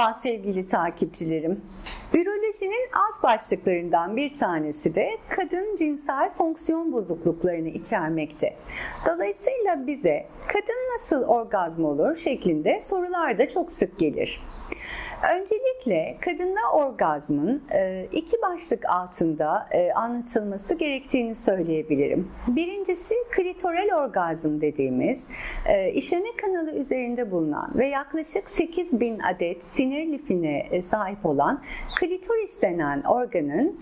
Merhaba sevgili takipçilerim. Ürolojinin alt başlıklarından bir tanesi de kadın cinsel fonksiyon bozukluklarını içermekte. Dolayısıyla bize kadın nasıl orgazm olur şeklinde sorular da çok sık gelir. Öncelikle kadında orgazmın e, iki başlık altında e, anlatılması gerektiğini söyleyebilirim. Birincisi klitoral orgazm dediğimiz e, işeme kanalı üzerinde bulunan ve yaklaşık 8000 adet sinir lifine sahip olan klitoris denen organın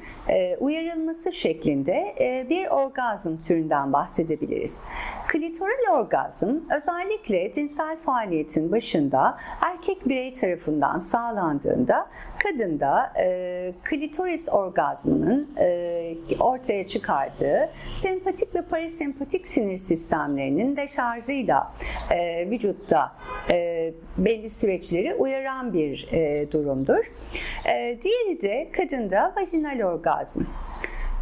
uyarılması şeklinde bir orgazm türünden bahsedebiliriz. Klitoral orgazm özellikle cinsel faaliyetin başında erkek birey tarafından sağlanmaktadır sağlandığında kadında e, klitoris orgazmının e, ortaya çıkardığı sempatik ve parasempatik sinir sistemlerinin deşarjıyla e, vücutta e, belli süreçleri uyaran bir e, durumdur. E, diğeri de kadında vajinal orgazm.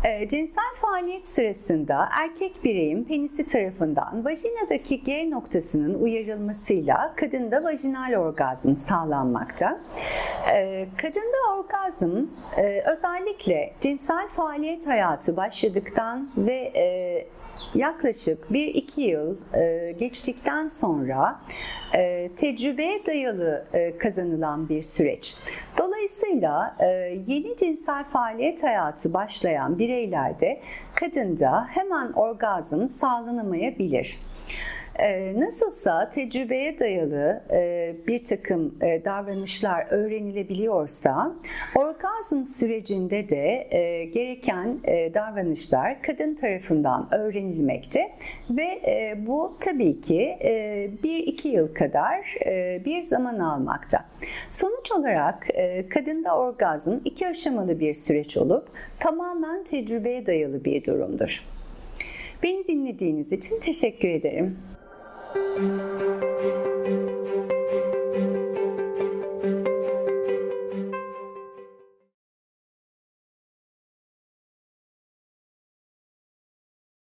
E, cinsel faaliyet sırasında erkek bireyin penisi tarafından vajinadaki G noktasının uyarılmasıyla kadında vajinal orgazm sağlanmakta. E, kadında orgazm e, özellikle cinsel faaliyet hayatı başladıktan ve e, yaklaşık 1-2 yıl e, geçtikten sonra e, tecrübeye dayalı e, kazanılan bir süreç. Dolayısıyla e, yeni cinsel faaliyet hayatı başlayan bireylerde kadında hemen orgazm sağlanamayabilir. Ee, nasılsa tecrübeye dayalı e, bir takım e, davranışlar öğrenilebiliyorsa orgazm sürecinde de e, gereken davranışlar kadın tarafından öğrenilmekte ve bu tabii ki bir iki yıl kadar bir zaman almakta. Sonuç olarak kadında orgazm iki aşamalı bir süreç olup tamamen tecrübeye dayalı bir durumdur. Beni dinlediğiniz için teşekkür ederim. thank you